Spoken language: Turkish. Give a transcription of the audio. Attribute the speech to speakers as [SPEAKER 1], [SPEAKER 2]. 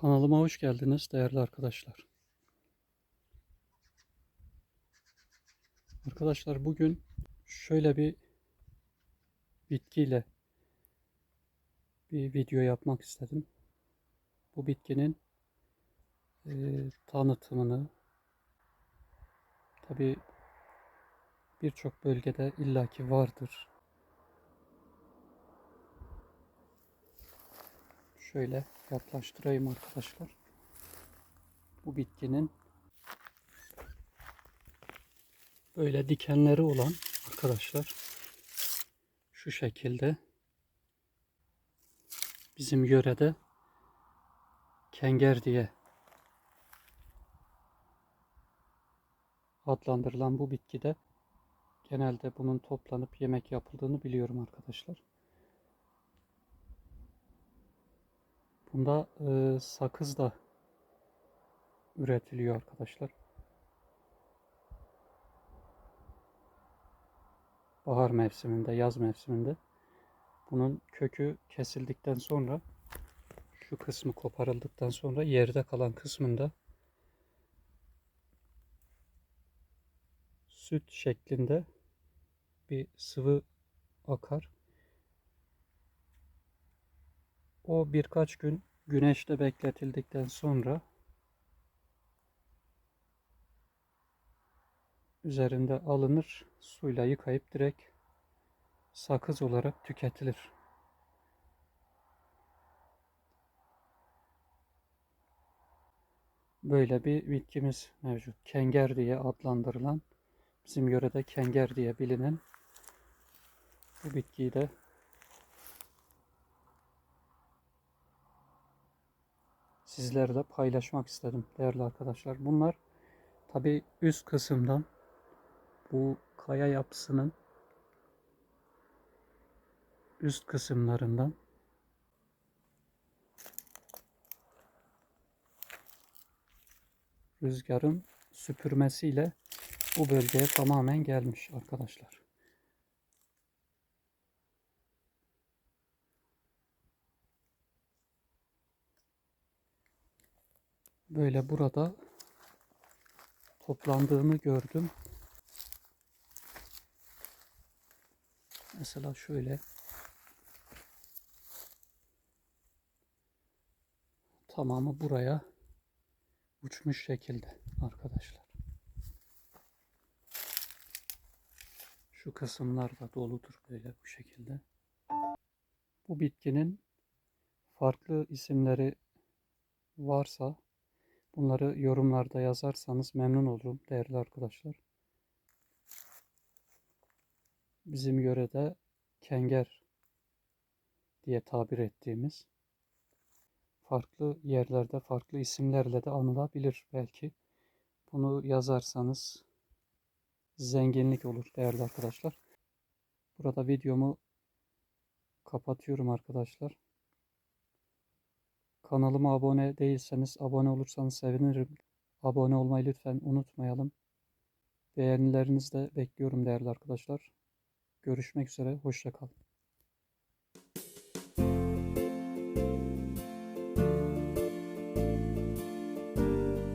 [SPEAKER 1] Kanalıma hoş geldiniz değerli arkadaşlar. Arkadaşlar bugün şöyle bir bitkiyle bir video yapmak istedim. Bu bitkinin e, tanıtımını tabi birçok bölgede illaki vardır. Şöyle yaklaştırayım arkadaşlar. Bu bitkinin böyle dikenleri olan arkadaşlar şu şekilde bizim yörede kenger diye adlandırılan bu bitkide genelde bunun toplanıp yemek yapıldığını biliyorum arkadaşlar. Bunda e, sakız da üretiliyor arkadaşlar. Bahar mevsiminde, yaz mevsiminde. Bunun kökü kesildikten sonra şu kısmı koparıldıktan sonra yerde kalan kısmında süt şeklinde bir sıvı akar. O birkaç gün güneşte bekletildikten sonra üzerinde alınır, suyla yıkayıp direkt sakız olarak tüketilir. Böyle bir bitkimiz mevcut. Kenger diye adlandırılan, bizim yörede kenger diye bilinen bu bitkiyi de sizlerle paylaşmak istedim değerli arkadaşlar. Bunlar tabi üst kısımdan bu kaya yapısının üst kısımlarından rüzgarın süpürmesiyle bu bölgeye tamamen gelmiş arkadaşlar. Böyle burada toplandığını gördüm. Mesela şöyle tamamı buraya uçmuş şekilde arkadaşlar. Şu kısımlar da doludur böyle bu şekilde. Bu bitkinin farklı isimleri varsa bunları yorumlarda yazarsanız memnun olurum değerli arkadaşlar. Bizim yörede kenger diye tabir ettiğimiz farklı yerlerde farklı isimlerle de anılabilir belki. Bunu yazarsanız zenginlik olur değerli arkadaşlar. Burada videomu kapatıyorum arkadaşlar. Kanalıma abone değilseniz abone olursanız sevinirim. Abone olmayı lütfen unutmayalım. Beğenilerinizi de bekliyorum değerli arkadaşlar. Görüşmek üzere. Hoşçakalın.